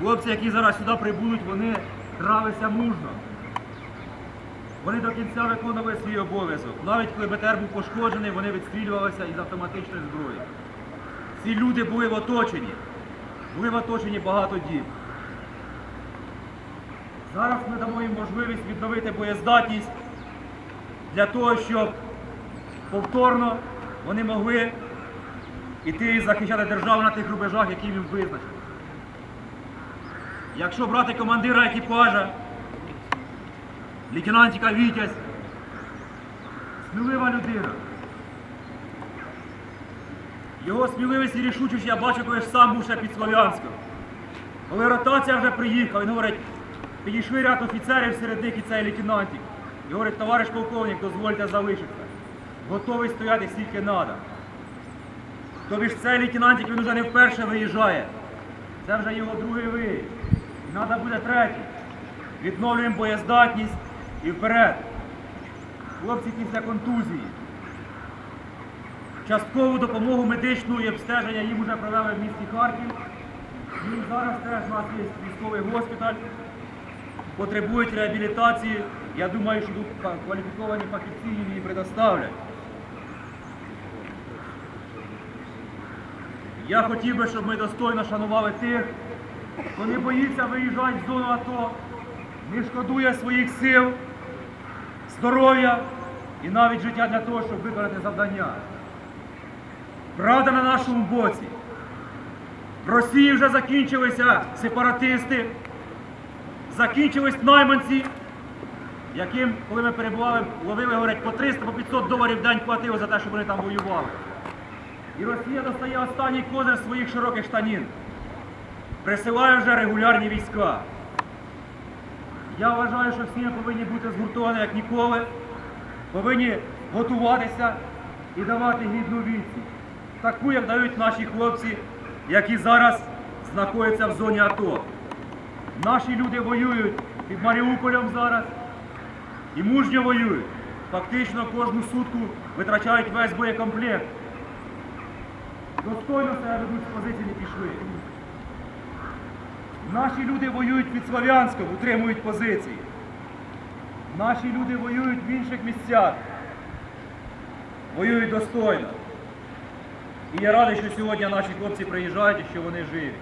Хлопці, які зараз сюди прибудуть, вони гралися мужно. Вони до кінця виконували свій обов'язок. Навіть коли БТР був пошкоджений, вони відстрілювалися із автоматичної зброї. Ці люди були в оточенні. Були в оточенні багато діб. Зараз ми дамо їм можливість відновити боєздатність для того, щоб повторно вони могли іти і захищати державу на тих рубежах, які їм визначені. Якщо брати командира екіпажа, лейтенантика Вітязь, смілива людина. Його сміливість і рішучість я бачу, коли ж сам був ще під Слов'янськом. Коли ротація вже приїхала, він говорить, підійшли ряд офіцерів серед них і цей лейтенантик. І говорить, товариш полковник, дозвольте залишитися. Готовий стояти скільки треба. Тобі ж цей лейтенантик він вже не вперше виїжджає. Це вже його другий виїзд. І треба буде третій. Відновлюємо боєздатність і вперед. Хлопці після контузії. Часткову допомогу медичну і обстеження їм вже провели в місті Харків. І зараз теж у нас є військовий госпіталь. Потребують реабілітації. Я думаю, що кваліфіковані фахівці їм її предоставлять. Я хотів би, щоб ми достойно шанували тих, хто не боїться виїжджати в зону АТО, не шкодує своїх сил, здоров'я і навіть життя для того, щоб виконати завдання. Правда на нашому боці. В Росії вже закінчилися сепаратисти, закінчились найманці, яким, коли ми перебували, ловили, говорять, по 300, по 500 доларів в день платили за те, щоб вони там воювали. І Росія достає останній козир своїх широких штанін. Присилає вже регулярні війська. Я вважаю, що всі ми повинні бути згуртовані як ніколи, повинні готуватися і давати гідну відсіч. Таку, як дають наші хлопці, які зараз знаходяться в зоні АТО. Наші люди воюють під Маріуполем зараз і мужньо воюють. Фактично кожну сутку витрачають весь боєкомплект. Достойно себе ведуть з позиції не пішли. Наші люди воюють під Слов'янськом, утримують позиції. Наші люди воюють в інших місцях. Воюють достойно. І я радий, що сьогодні наші хлопці приїжджають і що вони живі.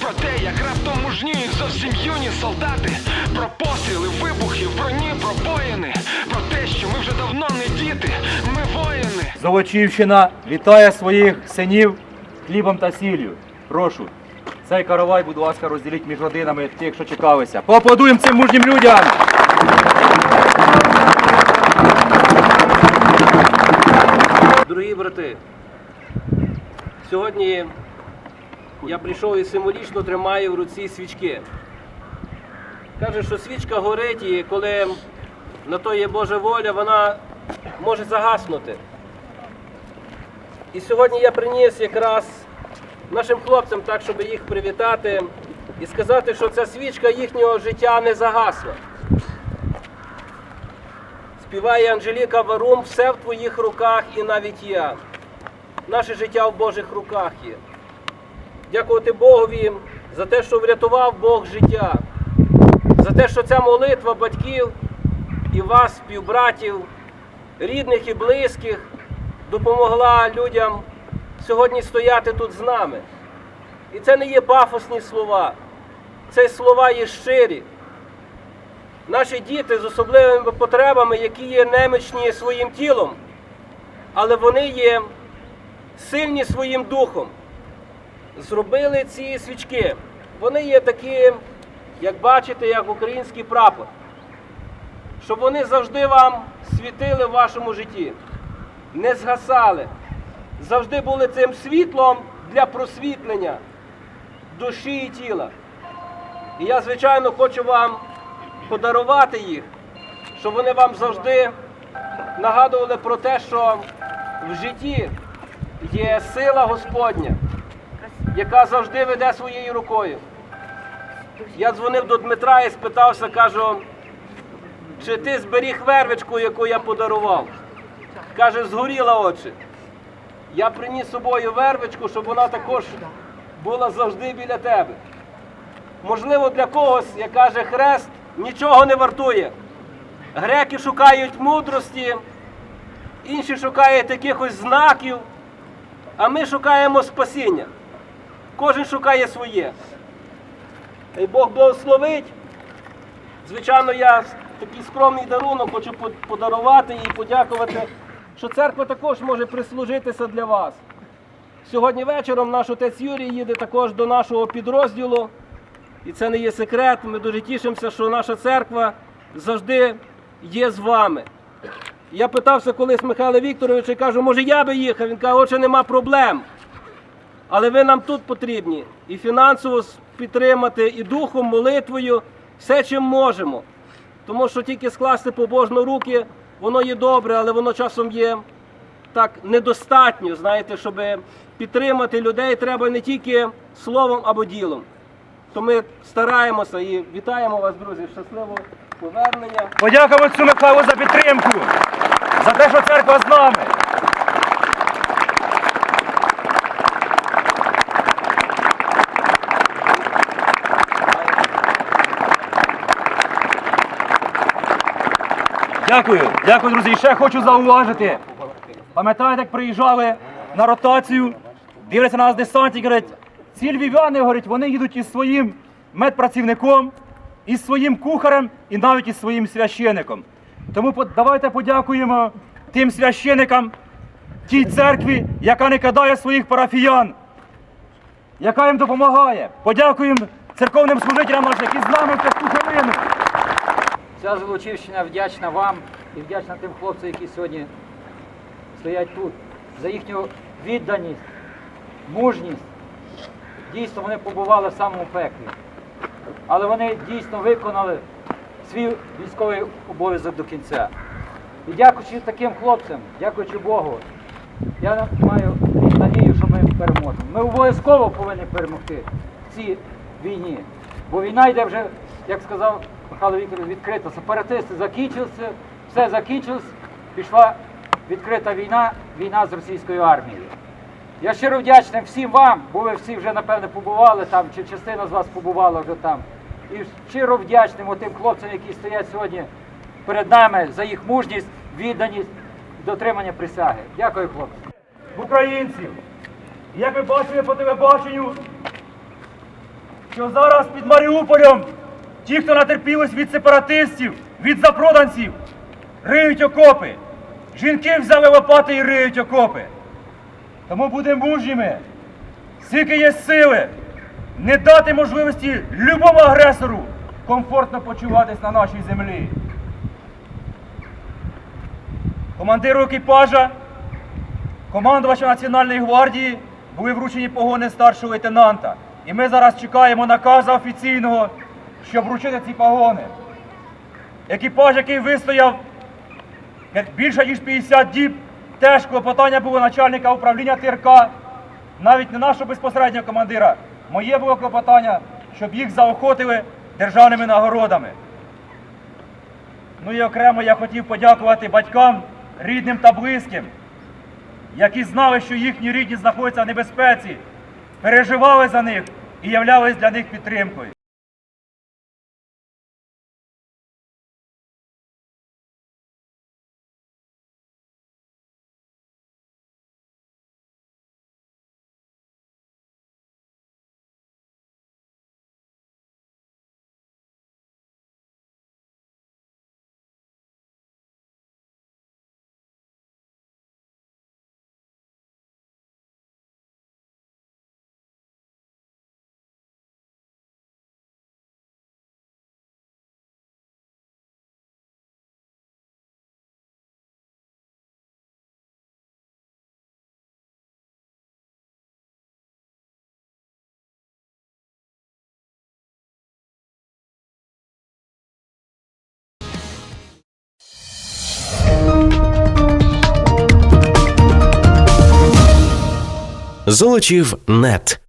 Про те, як раптом мужніють зовсім юні солдати, про постріли, вибухи, в броні, про воїни, про те, що ми вже давно не діти, ми воїни. Золочівщина вітає своїх синів хлібом та сіллю. Прошу. Цей каравай, будь ласка, розділіть між родинами тих, що чекалися. Поаплодуємо цим мужнім людям! Дорогі брати, сьогодні я прийшов і символічно тримаю в руці свічки. Каже, що свічка горить, і коли на то є Божа воля, вона може загаснути. І сьогодні я приніс якраз нашим хлопцям так, щоб їх привітати і сказати, що ця свічка їхнього життя не загасла. Співає Анжеліка Варум, все в твоїх руках і навіть я. Наше життя в Божих руках є. Дякувати Богові за те, що врятував Бог життя, за те, що ця молитва батьків і вас, співбратів, рідних і близьких, допомогла людям сьогодні стояти тут з нами. І це не є пафосні слова, це слова є щирі. Наші діти з особливими потребами, які є немічні своїм тілом, але вони є сильні своїм духом, зробили ці свічки. Вони є такі, як бачите, як український прапор. Щоб вони завжди вам світили в вашому житті, не згасали, завжди були цим світлом для просвітлення душі і тіла. І я, звичайно, хочу вам подарувати їх, щоб вони вам завжди нагадували про те, що в житті є сила Господня, яка завжди веде своєю рукою. Я дзвонив до Дмитра і спитався, кажу, чи ти зберіг вервичку, яку я подарував? Каже, згоріла очі. Я приніс собою вервичку, щоб вона також була завжди біля тебе. Можливо, для когось, як каже хрест, нічого не вартує. Греки шукають мудрості, інші шукають якихось знаків, а ми шукаємо спасіння. Кожен шукає своє. І Бог благословить. Звичайно, я такий скромний дарунок хочу подарувати і подякувати, що церква також може прислужитися для вас. Сьогодні вечором наш отець Юрій їде також до нашого підрозділу. І це не є секрет. Ми дуже тішимося, що наша церква завжди є з вами. Я питався колись Михайла Вікторовича і кажу, може я би їхав. Він каже, отже, нема проблем. Але ви нам тут потрібні і фінансово підтримати, і духом, молитвою, все чим можемо. Тому що тільки скласти побожно руки, воно є добре, але воно часом є так недостатньо. Знаєте, щоб підтримати людей, треба не тільки словом або ділом. То ми стараємося і вітаємо вас, друзі, щасливого повернення. Подякуємо отцю Михайлу за підтримку, за те, що церква з нами. Дякую, дякую, друзі. І ще хочу зауважити. Пам'ятаєте, як приїжджали на ротацію, дивляться на нас десантники, говорять, ці львів'яни, говорять, вони їдуть із своїм медпрацівником, із своїм кухарем і навіть із своїм священником. Тому давайте подякуємо тим священникам, тій церкві, яка не кидає своїх парафіян, яка їм допомагає. Подякуємо церковним служителям нашим, які з нами в тяжку хвилину. Вся Золочівщина вдячна вам і вдячна тим хлопцям, які сьогодні стоять тут, за їхню відданість, мужність. Дійсно, вони побували в самому пеклі. Але вони дійсно виконали свій військовий обов'язок до кінця. І дякуючи таким хлопцям, дякуючи Богу, я маю надію, що ми переможемо. Ми обов'язково повинні перемогти в цій війні. Бо війна йде вже, як сказав Михайло Вікторович, відкрита. Сепаратисти закінчилися, все закінчилось, пішла відкрита війна, війна з російською армією. Я щиро вдячний всім вам, бо ви всі вже напевне побували там, чи частина з вас побувала вже там. І щиро вдячним тим хлопцям, які стоять сьогодні перед нами за їх мужність, відданість, дотримання присяги. Дякую, хлопці. українців. Як ви бачили по телебаченню, що зараз під Маріуполем ті, хто натерпілись від сепаратистів, від запроданців, риють окопи. Жінки взяли лопати і риють окопи. Тому будемо мужніми, скільки є сили, не дати можливості любому агресору комфортно почуватись на нашій землі. Командиру екіпажа Командувача Національної гвардії були вручені погони старшого лейтенанта. І ми зараз чекаємо наказу офіційного, щоб вручити ці погони. Екіпаж, який вистояв більше ніж 50 діб, теж клопотання було начальника управління ТРК, навіть не нашого безпосереднього командира. Моє було клопотання, щоб їх заохотили державними нагородами. Ну і окремо я хотів подякувати батькам, рідним та близьким які знали, що їхні рідні знаходяться в небезпеці, переживали за них і являлись для них підтримкою. Золочів нет.